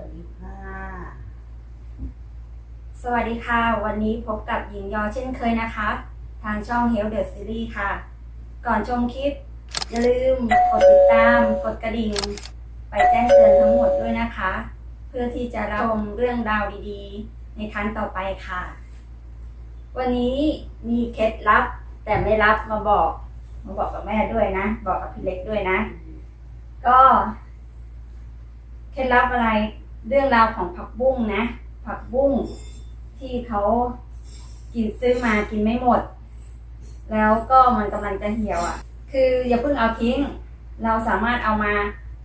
วัสดีค่ะ สวัสดีค่ะ วันนี้พบกับหญิงยอเช่นเคยนะคะ ทางช่อง Health the Series ค่ะ ก่อนชมคลิป อย่าลืมกดติดตาม กดกระดิ่ง ไปแจ้งเตือนทั้งหมดด้วยนะคะ เพื่อที่จะรับชมเรื่องราวดีๆ ในครั้งต่อไปค่ะ วันนี้มีเคล็ดลับ แต่ไม่รับมาบอกมาบอกกับแม่ด้วยนะ บอกกับพี่เล็กด้วยนะ ก็เคล็ดลับอะไร เรื่องราวของผักบุ้งนะ ผักบุ้งที่เขากินซื้อมากินไม่หมด แล้วก็มันกำลังจะเหี่ยวอะ คืออย่าเพิ่งเอาทิ้ง เราสามารถเอามา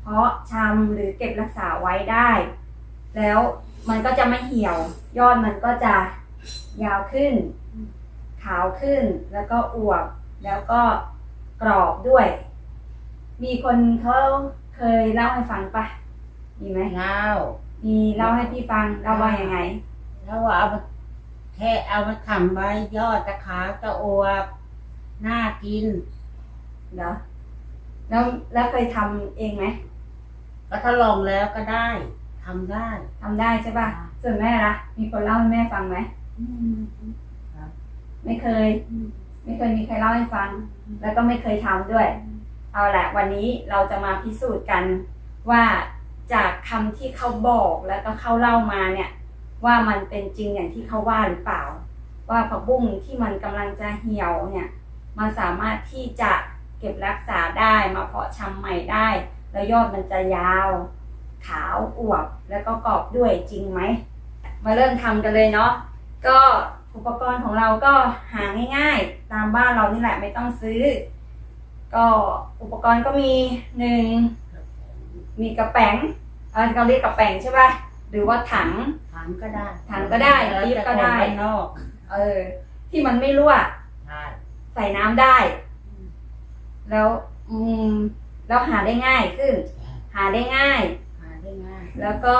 เพาะชำหรือเก็บรักษาไว้ได้ แล้วมันก็จะไม่เหี่ยว ยอดมันก็จะยาวขึ้น ขาวขึ้นแล้วก็อวบแล้วก็กรอบด้วย มีคนเขาเคยเล่าให้ฟังปะมีไหมเล่า มีเล่าให้พี่ฟังเล่าว่ายังไงแล้วว่าเอามาแค่เอามาทำไว้ยอดตะขาจะอวบน่ากิน เหรอแล้วแล้วเคยทำเองไหมก็ทดลองแล้วก็ได้ทำได้ ทำได้ใช่ป่ะส่วนแม่ล่ะ มีคนเล่าให้แม่ฟังไหมไม่เคย ไม่เคยมีใครเล่าให้ฟัง แล้วก็ไม่เคยทำด้วย เอาละวันนี้เราจะมาพิสูจน์กันว่า จากคำที่เขาบอกแล้วก็เขาเล่ามาเนี่ย ว่ามันเป็นจริงอย่างที่เขาว่าหรือเปล่า ว่าผักบุ้งที่มันกำลังจะเหี่ยวเนี่ยมันสามารถที่จะเก็บรักษาได้มาเพาะชำใหม่ได้ แล้วยอดมันจะยาว ขาวอวบแล้วก็กรอบด้วยจริงไหมมาเริ่มทำกันเลยเนาะก็อุปกรณ์ของเราก็หาง่ายๆ ตามบ้านเรานี่แหละไม่ต้องซื้อ ก็อุปกรณ์ก็มีหนึ่ง มีกระแป๋งเออเราเรียกกระแป๋งใช่ป่ะหรือว่าถัง ถังก็ได้ถังก็ได้แล้วปี๊บแต่ก็ได้คนบ้านนอกเออ ที่มันไม่รั่ว ใช่ใส่น้ำได้ แล้วอืมแล้วหาได้ง่ายขึ้น หาได้ง่าย หาได้ง่าย แล้วก็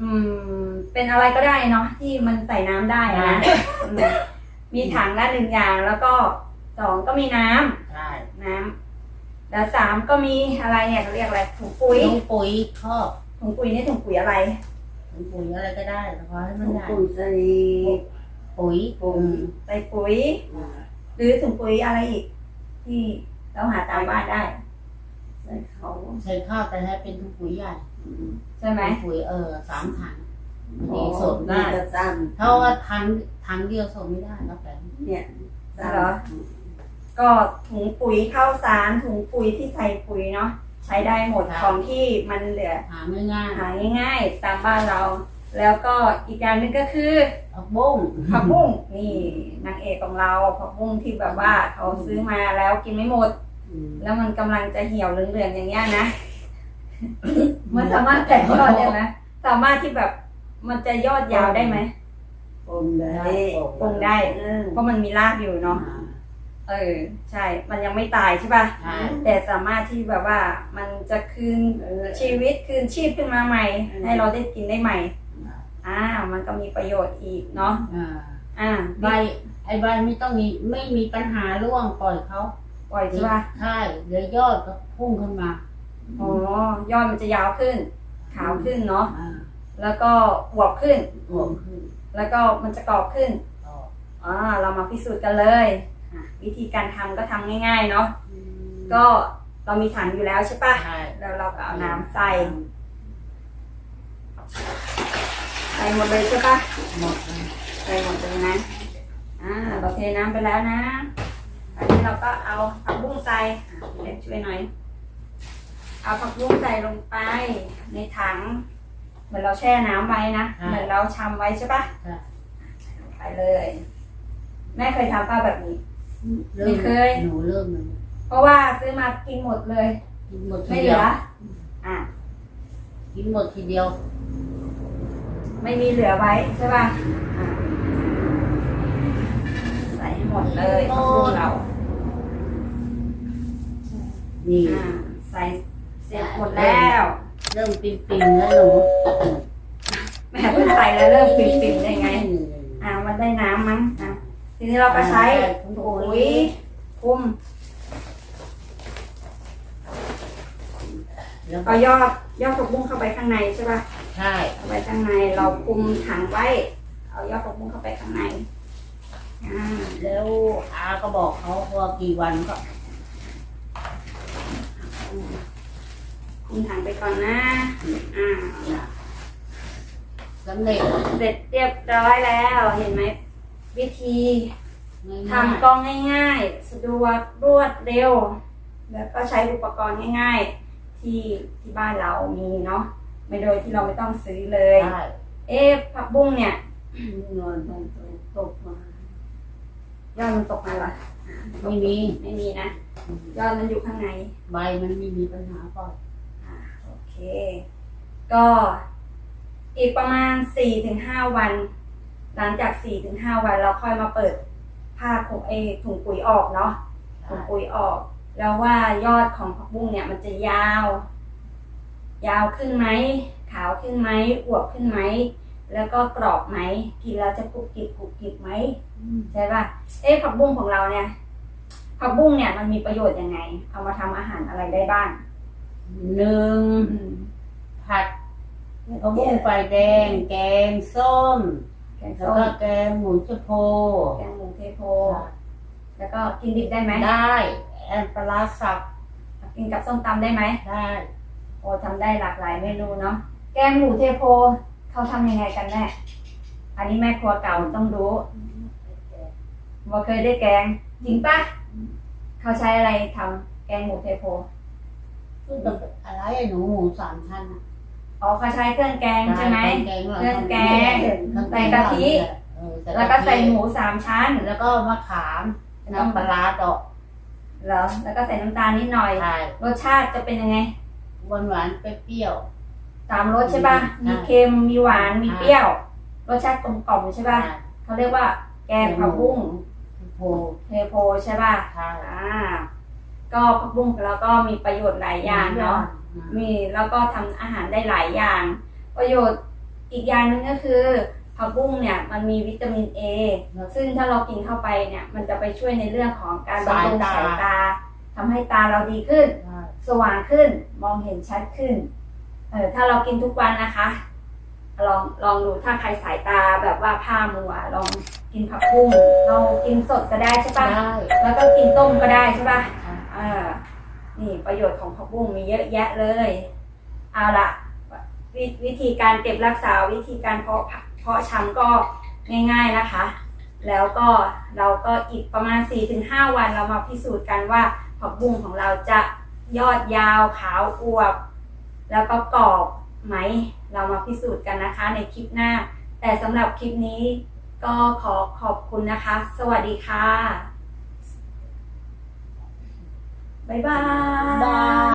อืม เป็นอะไรก็ได้เนาะที่มันใส่น้ำได้อะนะอืมมีถังละหนึ่งอย่างแล้วก็สองก็มีน้ำใช่น้ำ แล้วสามก็มีอะไรเนี่ยเขาเรียกอะไรถุงปุ๋ยถุงปุ๋ยครอบถุงปุ๋ยนี่ถุงปุ๋ยอะไรถุงปุ๋ยอะไรก็ได้แต่พอให้มันได้ปุ๋ยใส่ปุ๋ยปุ๋ยใส่ปุ๋ย หรือถุงปุ๋ยอะไรอีก ที่เราหาตามบ้านได้ใส่เขาใส่ข้าวแต่ให้เป็นถุงปุ๋ยใหญ่ใช่ไหมถุงปุ๋ยเออสามถังดีส่งได้จะสั้นเพราะว่าถังถังเดียวส่งไม่ได้แล้วแต่เนี่ยสั้นเหรอ ก็ถุงปุ๋ยข้าวสารถุงปุ๋ยที่ใส่ปุ๋ยเนาะใช้ได้หมดของที่มันเหลือหาง่ายหาง่ายๆตามบ้านเรา แล้วก็อีกอย่างหนึงก็คือๆผักบุ้งผักบุ้งนี่นางเอกของเราผักบุ้งที่แบบว่าเขาซื้อมาแล้วกินไม่หมดแล้วมันกำลังจะเหี่ยวเหลืองๆอย่างเงี้ยนะ มันสามารถแตกยอดได้ไหมสามารถที่แบบมันจะยอดยาวได้ไหมปมได้ปรุงได้เออเพราะมันมีรากอยู่เนาะ เออใช่ มันยังไม่ตายใช่ป่ะใช่ แต่สามารถที่แบบว่ามันจะคืนเออ ชีวิตคืนชีพขึ้นมาใหม่ อืม ให้เราได้กินได้ใหม่อ่ามันก็มีประโยชน์อีกเนาะอ่าอ่าใบไอ้ใบไม่ต้องมีไม่มีปัญหาร่วงปล่อยเขาปล่อยใช่ป่ะใช่เดี๋ยวยอดก็พุ่งขึ้นมาอ๋อยอดมันจะยาวขึ้น ขาวขึ้นเนาะอ่าแล้วก็อวบขึ้นรวมขึ้นแล้วก็มันจะกรอบขึ้น ต่ออ่าเรามาพิสูจน์กันเลยอะ วิธีการทำก็ทำง่าย ๆ เนาะก็เรามีถังอยู่แล้วใช่ป่ะใช่แล้วเราก็เอาน้ำใส่ ใส่หมดเลยใช่ป่ะหมดเลยใส่หมดเลยนะอ่าเราเทน้ำไปแล้วนะอันนี้เราก็เอาผักบุ้งใส่อะเล็กช่วยหน่อย เอาผักบุ้งใส่ลงไปในถัง เหมือนเราแช่น้ำไว้นะ เหมือนเราชำไว้ใช่ปะใช่ไปเลย แม่เคยทำป้าแบบนี้เริ่ ไม่มเคย หนูเริ่มเลยเพราะว่าซื้อมากินหมดเลย กินหมดทีไม่เหเดีลืยวอ อะ กินหมดทีเดียว ไม่มีเหลือไว้ใช่ป่ะอะใส่ให้หมดเลยผักบุ้งเรานี่ อ่าใส่เสร็จหมดแล้ว เริ่มปิ่มๆแล้วหนูแม่เพิ่งใส่แล้วเริ่มปิ่มๆได้ไง อ่ามันได้น้ำมั้งอะ ทีนี้เราก็ใช้ปุ๋ยคลุมแล้วก็เอายอดยอดผักบุ้งเข้าไปข้างในใช่ป่ะใใช่เอาไว้ข้างในเราคุมถังไว้ เอายอดผักบุ้งเข้าไปข้างในอ่าแล้วอาก็บอกเขาว่ากี่วันก็คุมถังไปก่อนนะอ่าสำเร็จเสร็จเรียบร้อยแล้วเห็นไหม วิธีง่ายทำกล้องง่ายๆ สะดวกรวดเร็ว แล้วก็ใช้อุปกรณ์ง่ายๆ ที่ที่บ้านเรามีเนาะไม่โดยที่เราไม่ต้องซื้อเลยๆได้เอ๊ะผักบุ้งเนี่ยนอนมันตกมายอดมันตกมาเหรอไม่มี ไม่มีนะยอดมันอยู่ข้างในใบมันไม่มีปัญหาก่อนอ่าโอเค ก็อีกประมาณสี่ถึงห้าวัน หลังจากสี่ถึงห้าวันเราค่อยมาเปิดผ้าคลุมเอถุงปุ๋ยออกเนาะถุงปุ๋ยออก แล้วว่ายอดของผักบุ้งเนี่ยมันจะยาว ยาวขึ้นไหมขาวขึ้นไหมอวบขึ้นไหมแล้วก็กรอบไหมกินแล้วจะกรุบกริบกรุบกริบไหมใช่ป่ะเอ๊ะผักบุ้งของเราเนี่ยผักบุ้งเนี่ยมันมีประโยชน์ยังไง เอามาทำอาหารอะไรได้บ้างหนึ่งอืมผัดข้าวบุ้งไฟแดง แกงส้มแก งแล้วส้มก็แกงหมูชะโพแกงหมูเทโพ แล้วก็กินดิบได้ไหมได้แอนปลาร้าสับกินกับส้มตำได้ไหมได้โอ้ทำได้หลากหลายเมนูเนาะแกงหมูเทโพเขาทำยังไงกันแน่อันนี้แม่ครัวเก่าต้องรู้ว่าเคยได้แกงจริงปะเขาใช้อะไรทำแกงหมูเทโพ คือแบบอะไรอะหนูหมูสามชั้นอะ อ๋อเขาใช้เครื่องแกงใช่ไหมแกงเครื่องแกงเครื่องใส่กะทิเออแล้วก็ใส่หมูสามชั้น แล้วก็มะขามน้ำปลาร้าดอกเหรอ แล้วก็ใส่น้ำตาลนิดหน่อยใช่รสชาติจะเป็นยังไง หวานหวานๆเปรี้ยวสามรสใช่ปะใช่มีเค็ม มีหวาน มีเปรี้ยว รสชาติกลมกล่อมใช่ๆปะเขาเรียกว่า แกงผักบุ้งโพเทโพใช่ปะใช่อ่า ก็ผักบุ้งแล้วก็มีประโยชน์หลายอย่างเนาะ มีแล้วก็ทำอาหารได้หลายอย่าง ประโยชน์อีกอย่างหนึงก็คือผักบุ้งเนี่ยมันมีวิตามินเอซึ่งถ้าเรากินเข้าไปเนี่ย มันจะไปช่วยในเรื่องของการบำรุงสายตาทำให้ตาเราดีขึ้นใช่สว่างขึ้นมองเห็นชัดขึ้นเออถ้าเรากินทุกวันนะคะ ลองลองดูถ้าใครสายตาแบบว่าผ้ามัวลองกินผักบุ้งเรากินสดก็ได้ใช่ปะได้แล้วก็กินต้มก็ได้ใช่ปะใช่อ่า นี่ประโยชน์ของผักบุ้งมีเยอะแยะเลย เอาละววิธีการเก็บรักษาวิธีการเพาะผักเพาะชำก็ง่ายๆนะคะ แล้วก็เราก็อีกประมาณ 4-5 วันเรามาพิสูจน์กันว่าผักบุ้งของเราจะยอดยาวขาวอวบ แล้วก็กรอบไหม เรามาพิสูจน์กันนะคะในคลิปหน้า แต่สำหรับคลิปนี้ก็ขอขอบคุณนะคะ สวัสดีค่ะ 拜拜。